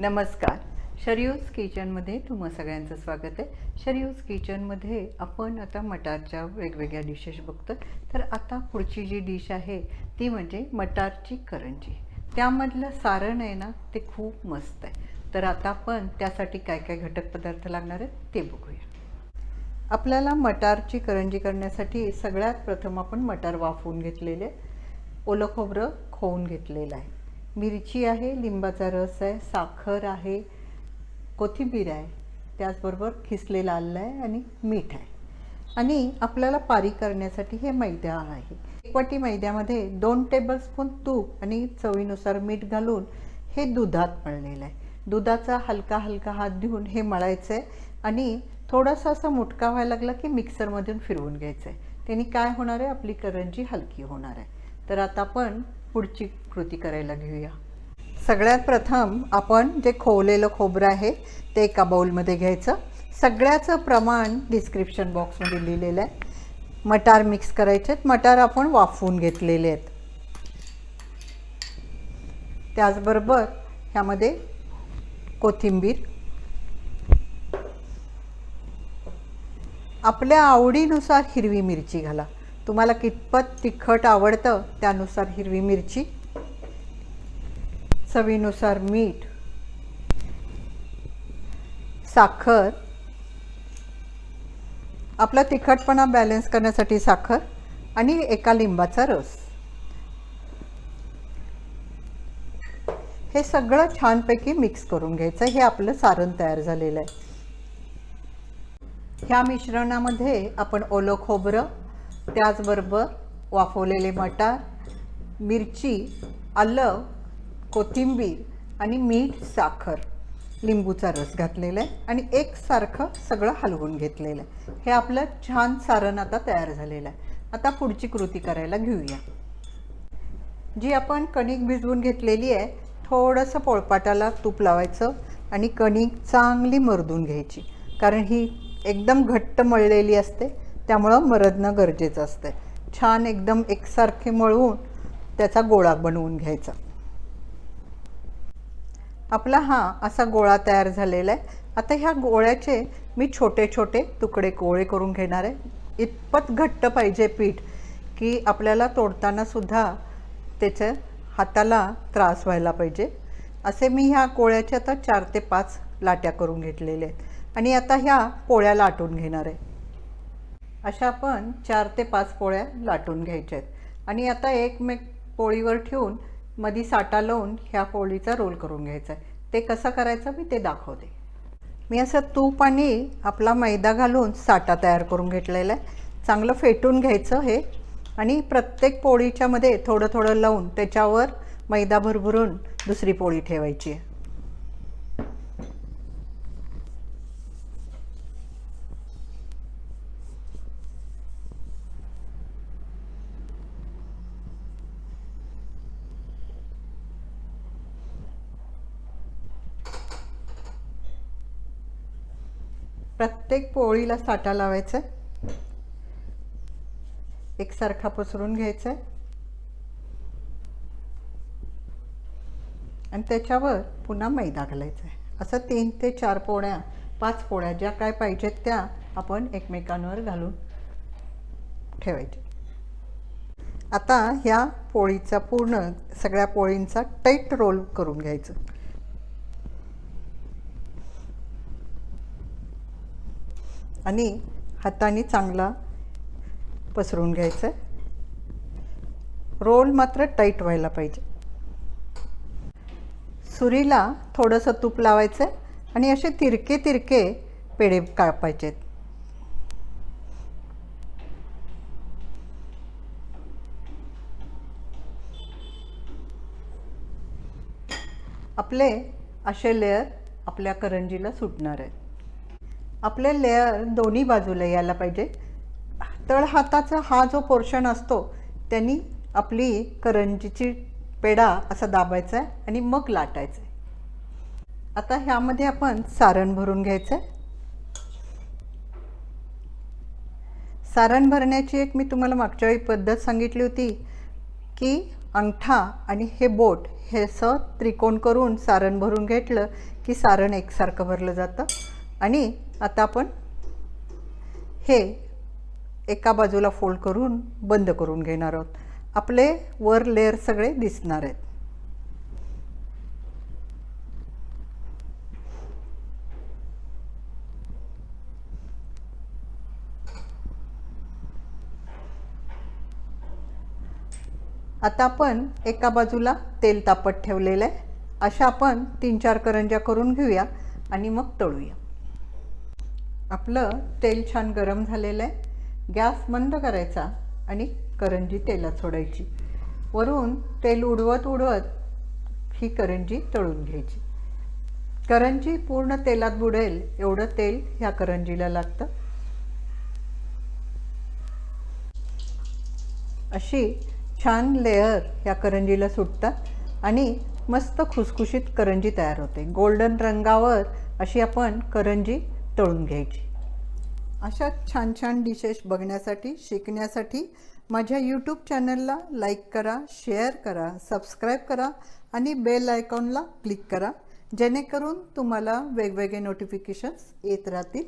नमस्कार. शरियूज किचनमध्ये तुम्हा सगळ्यांचं स्वागत आहे. शरियूज किचनमध्ये आपण आता मटारच्या वेगवेगळ्या डिशेस बघतो. तर आता पुढची जी डिश आहे ती म्हणजे मटारची करंजी. त्यामधलं सारण आहे ना ते खूप मस्त आहे. तर आता आपण त्यासाठी काय काय घटक पदार्थ लागणार आहेत ते बघूया. आपल्याला मटारची करंजी करण्यासाठी सगळ्यात प्रथम आपण मटार वाफवून घेतलेले. ओलं खोबरं खोवून घेतलेलं आहे. मिरची आहे लिंबाचा रस आहे साखर आहे कोथिंबीर आहे. त्याचबरोबर खिसलेलं आलं आहे आणि मीठ आहे. आणि आपल्याला पारी करण्यासाठी हे मैदा आहे. एक वाटी मैद्यामध्ये दोन टेबलस्पून तूप आणि चवीनुसार मीठ घालून हे दुधात मळलेलं आहे. दुधाचा हलका हलका हात देऊन हे मळायचं आहे आणि थोडासा असा मुटका व्हायला लागला की मिक्सरमधून फिरवून घ्यायचं आहे त्यांनी काय होणार आहे? आपली करंजी हलकी होणार आहे. तर आता आपण पुढची कृती करायला घेऊया. सगळ्यात प्रथम आपण जे खोवलेलं खोबरं आहे ते एका बाउलमध्ये घ्यायचं. सगळ्याचं प्रमाण डिस्क्रिप्शन बॉक्समध्ये लिहिलेलं आहे. मटार मिक्स करायचे आहेत. मटार आपण वाफवून घेतलेले आहेत. त्याचबरोबर ह्यामध्ये कोथिंबीर. आपल्या आवडीनुसार हिरवी मिरची घाला. तुम्हाला कितपत तिखट आवडतं त्यानुसार हिरवी मिरची चवीनुसार मीठ साखर. आपला तिखटपणा बॅलन्स करण्यासाठी साखर आणि एका लिंबाचा रस. हे सगळं छानपैकी मिक्स करून घ्यायचं. हे आपलं सारण तयार झालेलं आहे. ह्या मिश्रणामध्ये आपण ओलं खोबरं त्याचबरोबर वाफवलेले मटार मिरची आलं कोथिंबीर आणि मीठ साखर. लिंबूचा रस घातलेला आहे आणि एकसारखं सगळं हलवून घेतलेलं आहे. हे आपलं छान सारण आता तयार झालेलं आहे. आता पुढची कृती करायला घेऊया. जी आपण कणिक भिजवून घेतलेली आहे थोडंसं पोळपाटाला तूप लावायचं आणि कणिक चांगली मरदून घ्यायची. कारण ही एकदम घट्ट मळलेली असते. त्यामुळं मरदणं गरजेचं असतं छान एकदम एकसारखे मळवून त्याचा गोळा बनवून घ्यायचा. आपला हा असा गोळा तयार झालेला आहे. आता ह्या गोळ्याचे मी छोटे छोटे तुकडे गोळे करून घेणार आहे. इतपत घट्ट पाहिजे पीठ की आपल्याला तोडताना सुद्धा त्याच्या हाताला त्रास व्हायला पाहिजे. असे मी ह्या गोळ्याचे आता चार ते पाच लाट्या करून घेतलेले आहेत. आणि आता ह्या पोळ्या लाटून घेणार आहे. अशा आपण चार ते पाच पोळ्या लाटून घ्यायच्या आहेत आणि आता एकमेक पोळीवर ठेवून मधी साटा लावून ह्या पोळीचा रोल करून घ्यायचा आहे. ते कसं करायचं मी ते दाखवते. मी असं तूप आणि आपला मैदा घालून साटा तयार करून घेतलेला आहे. चांगलं फेटून घ्यायचं हे. आणि प्रत्येक पोळीच्यामध्ये थोडं थोडं लावून त्याच्यावर मैदा भरभरून दुसरी पोळी ठेवायची आहे. प्रत्येक पोळीला साठा लावायचा. आहे एकसारखा पसरून घ्यायचा. आहे आणि त्याच्यावर पुन्हा मैदा घालायचा. आहे असं तीन ते चार पोळ्या पाच पोळ्या ज्या काय पाहिजेत त्या आपण एकमेकांवर घालून ठेवायचे आता ह्या पोळीचा पूर्ण सगळ्या पोळींचा टाईट रोल करून घ्यायचं. आणि हाताने चांगला पसरून घ्यायचं. रोल मात्र टाईट व्हायला पाहिजे. सुरीला थोडंसं तूप लावायचं आणि असे तिरके तिरके पेढे कापायचेत. आपले असे लेअर आपल्या करंजीला सुटणार आहेत. आपले लेअर दोन्ही बाजूला यायला पाहिजे. तळहाताचा हा जो पोर्शन असतो त्यांनी आपली करंजीची पेढा असा दाबायचा आहे आणि मग लाटायचं आहे. आता ह्यामध्ये आपण सारण भरून घ्यायचं आहे. सारण भरण्याची एक मी तुम्हाला मागच्या वेळी पद्धत सांगितली होती की अंगठा आणि हे बोट हे असं त्रिकोण करून सारण भरून घेतलं की सारण एकसारखं भरलं जातं. आणि आता आपण हे एका बाजूला फोल्ड करून बंद करून घेणार आहोत. आपले वर लेअर सगळे दिसणार आहेत. आता आपण एका बाजूला तेल तापत ठेवलेलं आहे. अशा आपण तीन चार करंज्या करून घेऊया आणि मग तळूया. आपलं तेल छान गरम झालेलं आहे. गॅस मंद करायचा आणि करंजी तेलात सोडायची. वरून तेल उडवत उडवत ही करंजी तळून घ्यायची. करंजी पूर्ण तेलात बुडेल एवढं तेल ह्या करंजीला लागतं. अशी छान लेअर ह्या करंजीला सुटतात आणि मस्त खुसखुशीत करंजी तयार होते. गोल्डन रंगावर अशी आपण करंजी तळून घ्यायची. अशा छान छान डिशेस बघण्यासाठी शिकण्यासाठी माझ्या यूट्यूब चॅनलला लाईक करा शेअर करा सबस्क्राईब करा आणि बेल आयकॉनला क्लिक करा. जेणेकरून तुम्हाला वेगवेगळे नोटिफिकेशन्स येत राहतील.